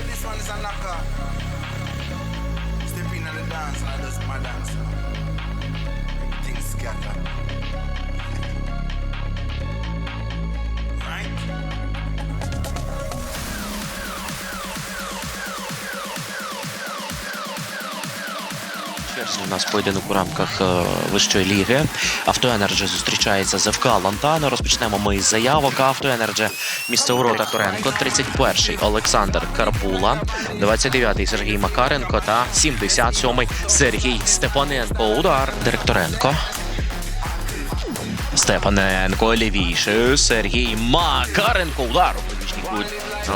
is a knocker. Step in on the dance and I just my dance. Everything scatter. У нас поєдинок у рамках е, вищої ліги. Автоенерджі зустрічається з ФК Лантано. Розпочнемо ми із заявок. Автоенерджі місце у воротах Туренко, 31-й Олександр Карпула, 29-й Сергій Макаренко та 77-й Сергій Степаненко. Удар Директоренко. Степаненко лівіше. Сергій Макаренко. Удар у кут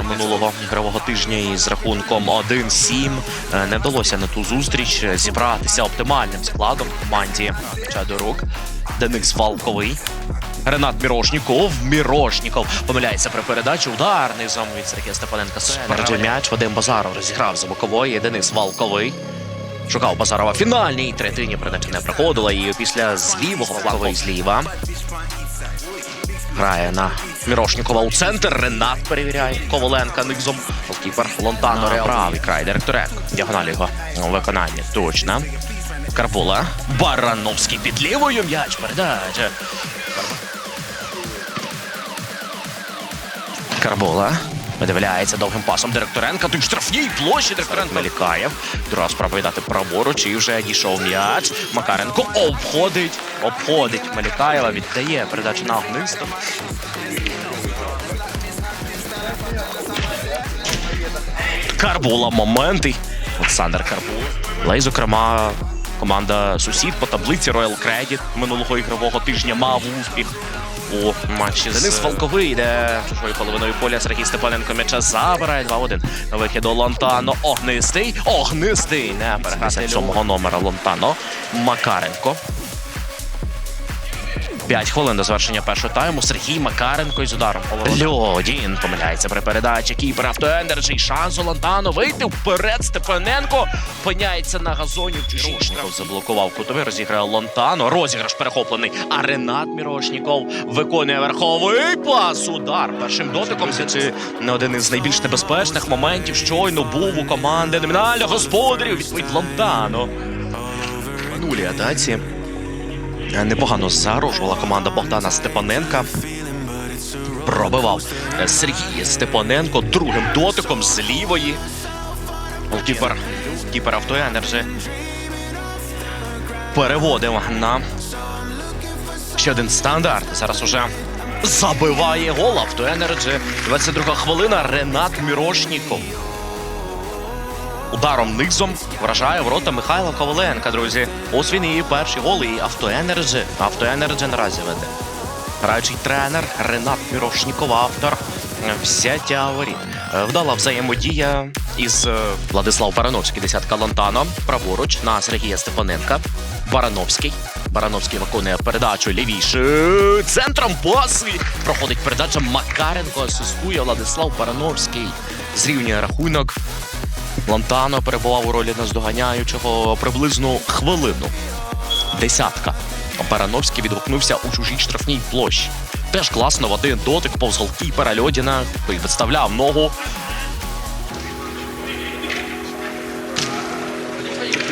минулого ігрового тижня із рахунком 1-7. Е, Не вдалося на ту зустріч зібратися оптимальним складом команді Чадорук. Денис Валковий. Ренат Мірошніков. Мірошніков помиляється при передачі. Удар низом від Сергія Степаненка. Спереду м'яч Вадим Базаров розіграв за бокової. Денис Валковий. Шукав Базарова фінальній третині передача не проходила. І після злівого фланговий зліва. Грає на Мірошнікова у центр. Ренат перевіряє. Коваленка низом. Голкіпер Лонтано Реал. Правий край Директоренко. Діагональ його виконання. Точно. Карпула. Барановський під лівою м'яч. Передача. Карбола. Видивляється довгим пасом Директоренка. Тут штрафній площі Директоренко Мелікаєв. Друга спроба віддати праворуч і вже дійшов м'яч. Макаренко обходить. Обходить Мелікаєва. Віддає передачу на Огнисту. Карбула моменти. Олександр Карбула. Але й, зокрема, команда сусід по таблиці Royal Credit минулого ігрового тижня мав успіх у матчі з Денис Волковий йде чужою половиною поля. Сергій Степаненко м'яча забирає 2-1. На вихід до Лонтано. Огнистий. Огнистий. Не переграти сьомого номера Лонтано. Макаренко. 5 хвилин до завершення першого тайму. Сергій Макаренко із ударом. Льодін помиляється при передачі. Кіпер автоендерджі. Шанс у Лантано вийти вперед. Степаненко опиняється на газоні. Мірошніков заблокував кутовий. Розіграє Лонтано. Розіграш перехоплений. А Ренат Мірошніков виконує верховий пас. Удар першим дотиком. Це не один із найбільш небезпечних моментів. Щойно був у команди номінальних господарів. Відповідь Лонтано. В минулій атаці. Непогано загрожувала команда Богдана Степаненка. Пробивав Сергій Степаненко другим дотиком з лівої. Голкіпер, кіпер автоенерджі переводив на ще один стандарт. Зараз уже забиває гол автоенерджі. 22 хвилина. Ренат Мірошніков. Ударом низом вражає ворота Михайла Коваленка, друзі. Ось він і перший гол, і автоенерджі. Автоенерджі наразі веде. Граючий тренер Ренат Мірошніков, автор взяття воріт. Е, Вдала взаємодія із е, Владислав Барановський, десятка Лантано. Праворуч на Сергія Степаненка. Барановський. Барановський виконує передачу лівіше. Центром паси. Проходить передача Макаренко. Асистує Владислав Барановський. Зрівнює рахунок. Лантано перебував у ролі наздоганяючого приблизно хвилину. Десятка. Барановський відгукнувся у чужій штрафній площі. Теж класно в один дотик повз голкіпера Льодіна, відставляв ногу.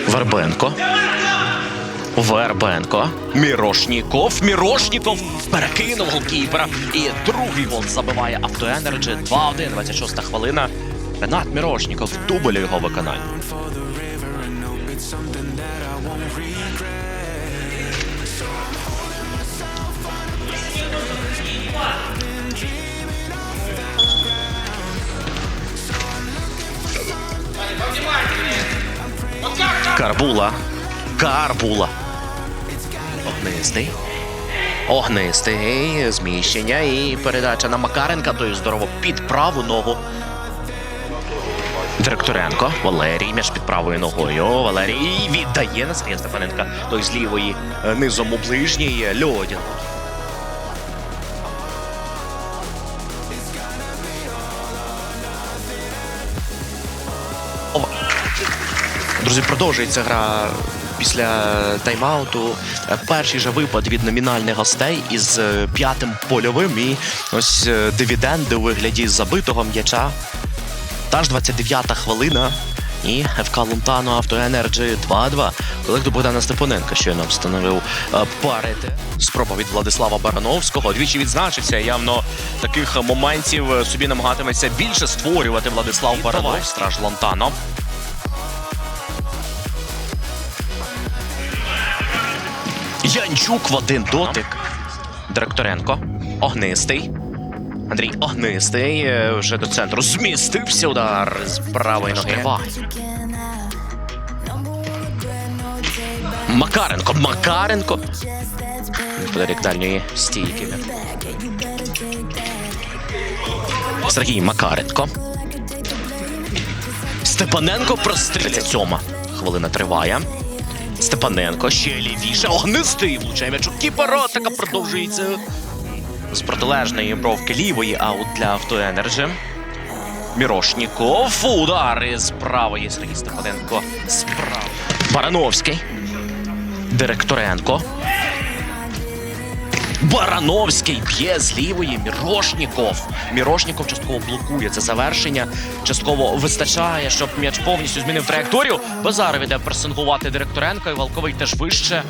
Вербенко. Вербенко. Мірошніков. Мірошніков перекинув голкіпера. І другий гол забиває автоенерджі. 2-1, 26 хвилина. Ренат Мірошніков. Дубль його виконання. Карбула. Карбула. Огнистий. Огнистий. Зміщення і передача на Макаренка. Той здорово під праву ногу. Директоренко. Валерій. М'яч під правою ногою. Валерій віддає на Сергія Степаненка. Той з лівої е, низом у ближній. Льодін. Друзі, продовжується гра після тайм-ауту. Е, Перший же випад від номінальних гостей із е, п'ятим польовим. І ось е, дивіденди у вигляді забитого м'яча ажіотаж, 29-та хвилина. І ФК Лунтано Автоенерджі 2-2. Колег до Богдана Степаненка щойно встановив е, парити. Спроба від Владислава Барановського. Двічі відзначився. Явно таких моментів е, собі намагатиметься більше створювати Владислав Баранов. Страж Лунтано. Янчук в один дотик. Директоренко. Огнистий. Андрій Огнистий е, вже до центру змістився удар з правої ноги. Макаренко, Макаренко. Неподалік дальньої стійки. Сергій Макаренко. Степаненко простріляє. 37 хвилина триває. Степаненко ще лівіше. Огнистий влучає м'яч у кіпера. Така продовжується. З протилежної бровки лівої аут для автоенерджі. Мірошніков. Удар із правої Сергій Степаненко. Справа. Барановський. Директоренко. Барановський б'є з лівої Мірошніков. Мірошніков частково блокує це завершення. Частково вистачає, щоб м'яч повністю змінив траєкторію. Базаров іде пресингувати Директоренко і Валковий теж вище.